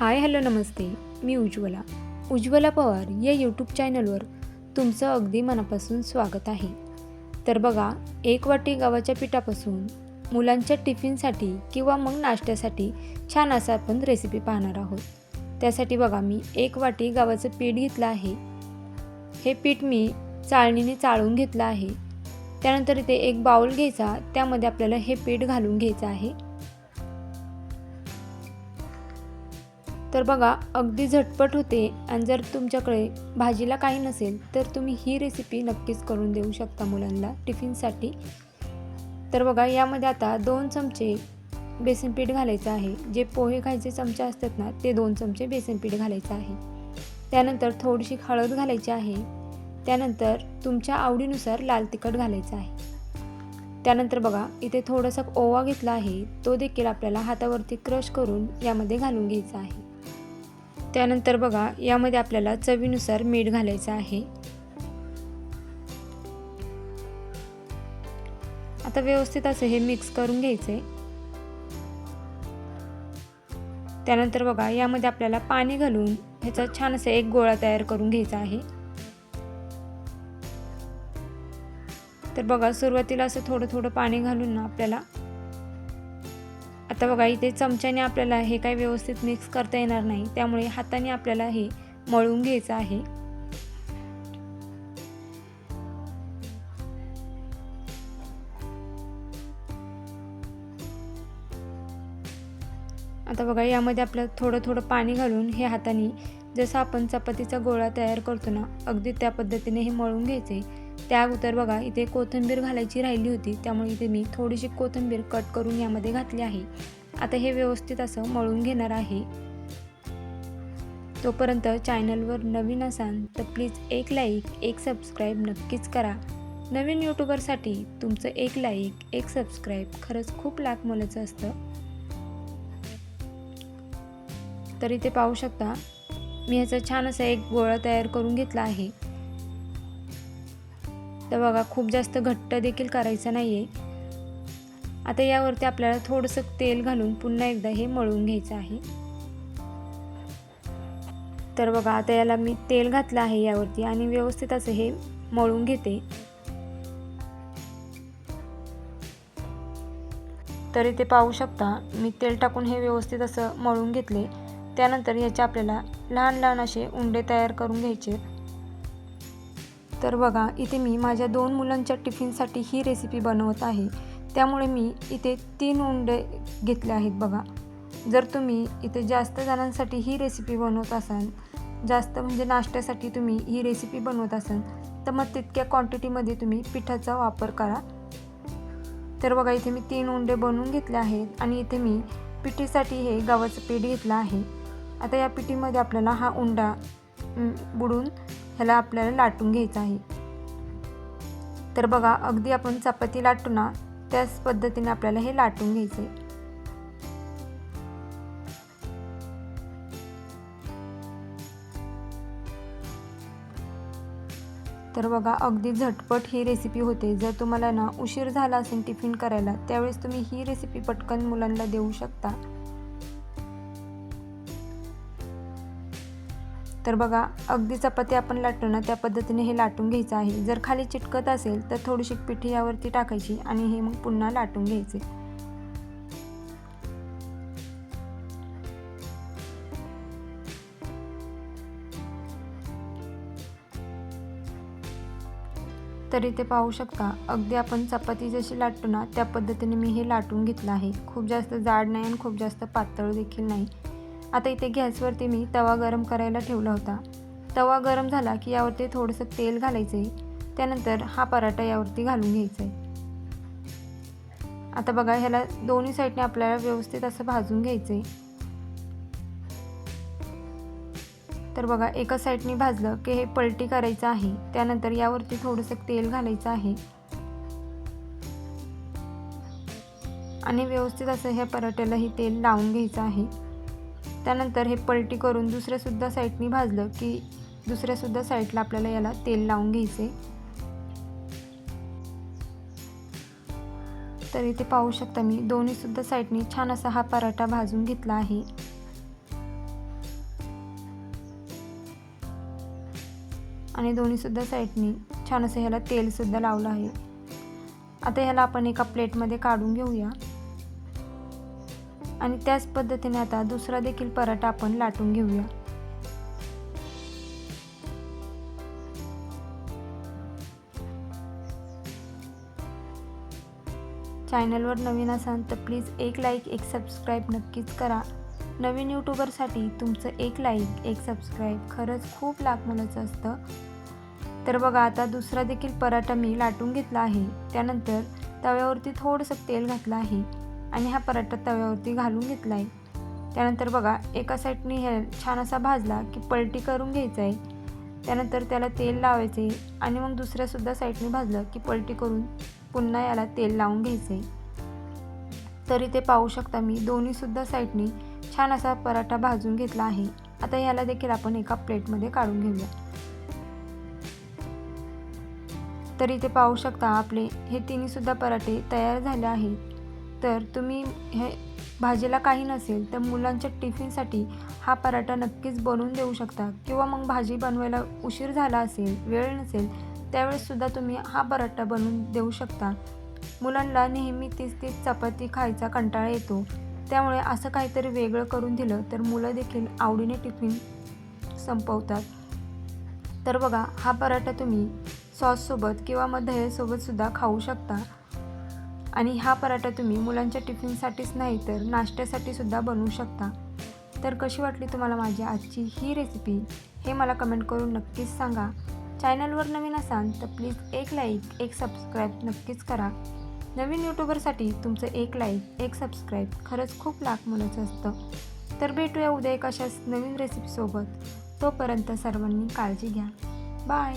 हाय hello नमस्ते. मी उज्ज्वला. उज्ज्वला पवार या यूट्यूब चॅनलवर तुमचं अगदी मनापासून स्वागत आहे. तर बघा एक वाटी गव्हाच्या पिठापासून मुलांच्या टिफिनसाठी किंवा मग नाश्त्यासाठी छान असं आपण रेसिपी पाहणार आहोत. त्यासाठी बघा मी एक वाटी गव्हाचं पीठ घेतलं आहे. हे पीठ मी चाळणीने चाळून घेतलं आहे. त्यानंतर इथे एक बाउल घ्यायचा त्यामध्ये आपल्याला हे पीठ घालून घ्यायचं आहे. तर बघा अगदी झटपट होते आणि जर तुमच्याकडे भाजीला काही नसेल तर तुम्ही ही रेसिपी नक्कीच करून देऊ शकता मुलांना टिफिनसाठी. तर बघा यामध्ये आता दोन चमचे बेसन पीठ घालायचं आहे. जे पोहे खायचे चमचे असतात ना ते दोन चमचे बेसन पीठ घालायचं आहे. त्यानंतर थोडीशी हळद घालायची आहे. त्यानंतर तुमच्या आवडीनुसार लाल तिखट घालायचं आहे. त्यानंतर बघा इथे थोडासा ओवा घेतला आहे. तो देखील आपल्याला हातावरती क्रश करून यामध्ये घालून घ्यायचा आहे. त्यानंतर बघा यामध्ये आपल्याला चवीनुसार मीठ घालायचं आहे. आता व्यवस्थित असं हे मिक्स करून घ्यायचे त्यानंतर बघा यामध्ये आपल्याला पाणी घालून ह्याचा छान असा एक गोळा तयार करून घ्यायचा आहे. तर बघा सुरुवातीला असं थोडं थोडं पाणी घालून ना आपल्याला आता बघा इथे चमच्याने आपल्याला हे काही व्यवस्थित मिक्स करता येणार नाही. त्यामुळे हाताने आपल्याला हे मळून घ्यायचं आहे. आता बघा यामध्ये आपलं थोडं थोडं पाणी घालून हे हाताने जसं आपण चपातीचा गोळा तयार करतो ना अगदी त्या पद्धतीने हे मळून घ्यायचे. त्या अगोदर बघा इथे कोथिंबीर घालायची राहिली होती त्यामुळे इथे मी थोडीशी कोथिंबीर कट करून यामध्ये घातली आहे. आता हे व्यवस्थित असं मळून घेणार आहे. तोपर्यंत चॅनलवर नवीन असाल तर प्लीज एक लाईक एक सबस्क्राईब नक्कीच करा. नवीन यूट्यूबरसाठी तुमचं एक लाईक एक सबस्क्राईब खरंच खूप लाख मोलाचं असतं. तर इथे पाहू शकता मी ह्याचा छान असा एक गोळा तयार करून घेतला आहे. तर बघा खूप जास्त घट्ट देखील करायचं नाही आहे आता यावरती आपल्याला थोडंसं तेल घालून पुन्हा एकदा हे मळून घ्यायचं आहे. तर बघा आता याला मी तेल घातलं आहे यावरती आणि व्यवस्थित असं हे मळून घेते. तर इथे पाहू शकता मी तेल टाकून हे व्यवस्थित असं मळून घेतले. त्यानंतर याचे आपल्याला लहान लहान असे उंडे तयार करून घ्यायचे. तर बघा इथे मी माझ्या दोन मुलांच्या टिफिनसाठी ही रेसिपी बनवत आहे. त्यामुळे मी इथे तीन उंडे घेतले आहेत बघा. जर तुम्ही इथे जास्त जणांसाठी ही रेसिपी बनवत असाल जास्त म्हणजे नाश्त्यासाठी तुम्ही ही रेसिपी बनवत असाल तर मग तितक्या क्वांटिटीमध्ये तुम्ही पिठाचा वापर करा. तर बघा इथे मी तीन उंडे बनवून घेतले आहेत आणि इथे मी पिठीसाठी हे गव्हाचं पीठ घेतलं आहे. आता या पिठीमध्ये आपल्याला हा उंडा बुडून ह्याला आपल्याला लाटून घ्यायचं आहे. तर बघा अगदी आपण चपाती लाटू ना त्याच पद्धतीने आपल्याला हे लाटून घ्यायचे तर बघा अगदी झटपट ही रेसिपी होते. जर तुम्हाला ना उशीर झाला असेल टिफिन करायला त्यावेळेस तुम्ही ही रेसिपी पटकन मुलांना देऊ शकता. तर बघा अगदी चपाती आपण लाटतो ना त्या पद्धतीने हे लाटून घ्यायचं आहे. जर खाली चिटकत असेल तर थोडीशी पिठी यावरती टाकायची आणि हे मग पुन्हा लाटून घ्यायचे. तर इथे पाहू शकता अगदी आपण चपाती जशी लाटतो ना त्या पद्धतीने मी हे लाटून घेतलं आहे. खूप जास्त जाड नाही आणि खूप जास्त पातळ देखील नाही. आता इथे गॅसवरती मी तवा गरम करायला ठेवला होता. तवा गरम झाला की यावरती थोडंसं तेल घालायचं आहे त्यानंतर हा पराठा यावरती घालून घ्यायचा आहे आता बघा ह्याला दोन्ही साईडने आपल्याला व्यवस्थित असं भाजून घ्यायचं आहे तर बघा एका साईडने भाजलं की हे पलटी करायचं आहे. त्यानंतर यावरती थोडंसं तेल घालायचं आहे. आणि व्यवस्थित असं ह्या पराठ्यालाही तेल लावून घ्यायचं आहे. त्यानंतर हे पलटी करून दुसऱ्यासुद्धा साईडनी भाजलं की दुसऱ्यासुद्धा साईडला आपल्याला याला तेल लावून घ्यायचं. तर इथे पाहू शकता मी दोन्हीसुद्धा साईडनी छान असा हा पराठा भाजून घेतला आहे. आणि दोन्हीसुद्धा साईडनी छान असं ह्याला तेलसुद्धा लावलं आहे. आता ह्याला आपण एका प्लेटमध्ये काढून घेऊया. आणि त्याच पद्धतीने आता दुसरा देखील पराठा आपण लाटून घेऊया. चॅनलवर नवीन असाल तर प्लीज एक लाईक एक सबस्क्राईब नक्कीच करा. नवीन यूट्यूबरसाठी तुमचं एक लाईक एक सबस्क्राईब खरंच खूप लाखमोलाचं असतं. तर बघा आता दुसरा देखील पराठा मी लाटून घेतला आहे. त्यानंतर तव्यावरती थोडंसं तेल घातलं आहे. आणि हा पराठा तव्यावरती घालून घेतला आहे त्यानंतर बघा एका साईडने हे छान असा भाजला की पलटी करून घ्यायचा आहे त्यानंतर त्याला तेल लावायचे आहे आणि मग दुसऱ्यासुद्धा साईडने भाजलं की पलटी करून पुन्हा याला तेल लावून घ्यायचं आहे तरी ते पाहू शकता मी दोन्हीसुद्धा साईडने छान असा पराठा भाजून घेतला आहे. आता ह्याला देखील आपण एका प्लेटमध्ये काढून घेऊया. तरी ते पाहू शकता आपले हे तिन्हीसुद्धा पराठे तयार झाले आहेत. तर तुम्ही हे भाजीला काही नसेल तर मुलांच्या टिफिनसाठी हा पराठा नक्कीच बनवून देऊ शकता. किंवा मग भाजी बनवायला उशीर झाला असेल वेळ नसेल त्यावेळेससुद्धा तुम्ही हा पराठा बनवून देऊ शकता. मुलांना नेहमी तीच तीच चपाती खायचा कंटाळा येतो. त्यामुळे असं काहीतरी वेगळं करून दिलं तर मुलं देखील आवडीने टिफिन संपवतात. तर बघा हा पराठा तुम्ही सॉससोबत किंवा मग दह्यासोबतसुद्धा खाऊ शकता. आणि हा पराठा तुम्ही मुलांच्या टिफिनसाठीच नाही तर नाश्त्यासाठी सुद्धा बनवू शकता. तर कशी वाटली तुम्हाला माझी आजची ही रेसिपी हे मला कमेंट करून नक्कीच सांगा. चॅनलवर नवीन असाल तर प्लीज एक लाईक एक सबस्क्राईब नक्कीच करा. नवीन यूट्यूबरसाठी तुमचं एक लाईक एक सबस्क्राईब खरंच खूप लाख मुलाचं असतं. तर भेटूया उद्या एक अशाच नवीन रेसिपीसोबत तोपर्यंत सर्वांनी काळजी घ्या. बाय